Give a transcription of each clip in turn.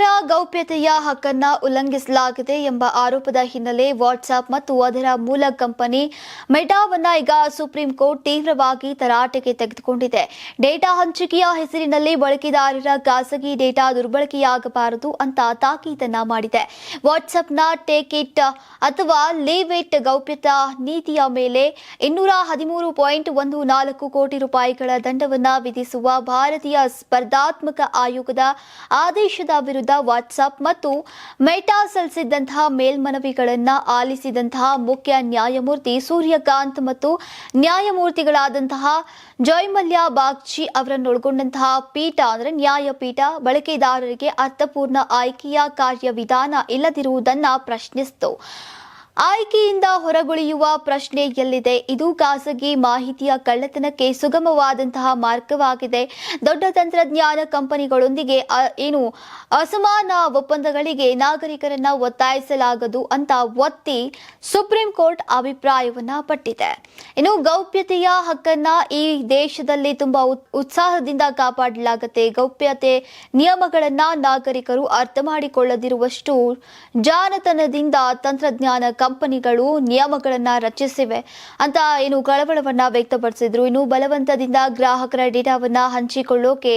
ನಾಗರಿಕರ ಗೌಪ್ಯತೆಯ ಹಕ್ಕನ್ನ ಉಲ್ಲಂಘಿಸಲಾಗಿದೆ ಎಂಬ ಆರೋಪದ ಹಿನ್ನೆಲೆ ವಾಟ್ಸ್ಆಪ್ ಮತ್ತು ಅದರ ಮೂಲ ಕಂಪನಿ ಮೆಟಾವನ್ನ ಈಗ ಸುಪ್ರೀಂ ಕೋರ್ಟ್ ತೀವ್ರವಾಗಿ ತರಾಟೆಗೆ ತೆಗೆದುಕೊಂಡಿದೆ. ಡೇಟಾ ಹಂಚಿಕೆಯ ಹೆಸರಿನಲ್ಲಿ ಬಳಕೆದಾರರ ಖಾಸಗಿ ಡೇಟಾ ದುರ್ಬಳಕೆಯಾಗಬಾರದು ಅಂತ ತಾಕೀತನ್ನ ಮಾಡಿದೆ. ವಾಟ್ಸ್ಆಪ್ನ ಟೇಕ್ ಇಟ್ ಅಥವಾ ಲೀವ್ ಇಟ್ ಗೌಪ್ಯತಾ ನೀತಿಯ ಮೇಲೆ ಇನ್ನೂರ ಹದಿಮೂರು ಪಾಯಿಂಟ್ ಒಂದು ನಾಲ್ಕು ಕೋಟಿ ರೂಪಾಯಿಗಳ ದಂಡವನ್ನ ವಿಧಿಸುವ ಭಾರತೀಯ ಸ್ಪರ್ಧಾತ್ಮಕ ಆಯೋಗದ ಆದೇಶದ ವಿರುದ್ಧ ವಾಟ್ಸ್ಆಪ್ ಮತ್ತು ಮೆಟಾ ಸಲ್ಲಿಸಿದ್ದಂತಹ ಮೇಲ್ಮನವಿಗಳನ್ನು ಆಲಿಸಿದಂತಹ ಮುಖ್ಯ ನ್ಯಾಯಮೂರ್ತಿ ಸೂರ್ಯಕಾಂತ್ ಮತ್ತು ನ್ಯಾಯಮೂರ್ತಿಗಳಾದಂತಹ ಜಯಮಲ್ಯ ಬಾಗ್ಚಿ ಅವರನ್ನೊಳಗೊಂಡಂತಹ ಪೀಠ, ಅಂದರೆ ನ್ಯಾಯಪೀಠ, ಬಳಕೆದಾರರಿಗೆ ಅರ್ಥಪೂರ್ಣ ಆಯ್ಕೆಯ ಕಾರ್ಯವಿಧಾನ ಇಲ್ಲದಿರುವುದನ್ನ ಪ್ರಶ್ನಿಸಿತು. ಆಯ್ಕೆಯಿಂದ ಹೊರಗುಳಿಯುವ ಪ್ರಶ್ನೆ ಎಲ್ಲಿದೆ? ಇದು ಖಾಸಗಿ ಮಾಹಿತಿಯ ಕಳ್ಳತನಕ್ಕೆ ಸುಗಮವಾದಂತಹ ಮಾರ್ಗವಾಗಿದೆ. ದೊಡ್ಡ ತಂತ್ರಜ್ಞಾನ ಕಂಪನಿಗಳೊಂದಿಗೆ ಏನು ಅಸಮಾನ ಒಪ್ಪಂದಗಳಿಗೆ ನಾಗರಿಕರನ್ನ ಒತ್ತಾಯಿಸಲಾಗದು ಅಂತ ಒತ್ತಿ ಸುಪ್ರೀಂ ಕೋರ್ಟ್ ಅಭಿಪ್ರಾಯವನ್ನ ಪಟ್ಟಿದೆ. ಇನ್ನು ಗೌಪ್ಯತೆಯ ಹಕ್ಕನ್ನ ಈ ದೇಶದಲ್ಲಿ ತುಂಬಾ ಉತ್- ಉತ್ಸಾಹದಿಂದ ಕಾಪಾಡಲಾಗುತ್ತೆ. ಗೌಪ್ಯತೆ ನಿಯಮಗಳನ್ನ ನಾಗರಿಕರು ಅರ್ಥ ಮಾಡಿಕೊಳ್ಳದಿರುವಷ್ಟು ಜಾನತನದಿಂದ ತಂತ್ರಜ್ಞಾನ ಕಂಪನಿಗಳು ನಿಯಮಗಳನ್ನು ರಚಿಸಿವೆ ಅಂತ ಏನು ಕಳವಳವನ್ನ ವ್ಯಕ್ತಪಡಿಸಿದ್ರು. ಇನ್ನು ಬಲವಂತದಿಂದ ಗ್ರಾಹಕರ ಡೇಟಾವನ್ನ ಹಂಚಿಕೊಳ್ಳೋಕೆ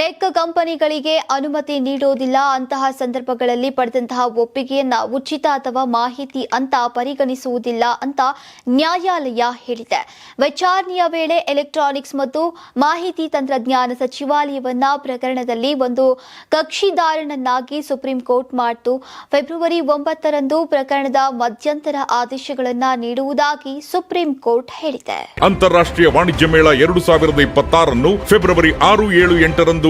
ಟೆಕ್ ಕಂಪನಿಗಳಿಗೆ ಅನುಮತಿ ನೀಡೋದಿಲ್ಲ. ಅಂತಹ ಸಂದರ್ಭಗಳಲ್ಲಿ ಪಡೆದಂತಹ ಒಪ್ಪಿಗೆಯನ್ನ ಉಚಿತ ಅಥವಾ ಮಾಹಿತಿ ಅಂತ ಪರಿಗಣಿಸುವುದಿಲ್ಲ ಅಂತ ನ್ಯಾಯಾಲಯ ಹೇಳಿದೆ. ವಿಚಾರಣೆಯ ವೇಳೆ ಎಲೆಕ್ಟ್ರಾನಿಕ್ಸ್ ಮತ್ತು ಮಾಹಿತಿ ತಂತ್ರಜ್ಞಾನ ಸಚಿವಾಲಯವನ್ನ ಪ್ರಕರಣದಲ್ಲಿ ಒಂದು ಕಕ್ಷಿದಾರನನ್ನಾಗಿ ಸುಪ್ರೀಂ ಕೋರ್ಟ್ ಮಾಡಿತು. ಫೆಬ್ರವರಿ ಒಂಬತ್ತರಂದು ಪ್ರಕರಣದ ಮಧ್ಯಂತರ ಆದೇಶಗಳನ್ನ ನೀಡುವುದಾಗಿ ಸುಪ್ರೀಂ ಕೋರ್ಟ್ ಹೇಳಿದೆ. ಅಂತಾರಾಷ್ಟ್ರೀಯ ವಾಣಿಜ್ಯ ಮೇಳ ಎರಡು ಸಾವಿರದ ಇಪ್ಪತ್ತಾರನ್ನು ಫೆಬ್ರವರಿ ಆರು ಏಳು ಎಂಟರಂದು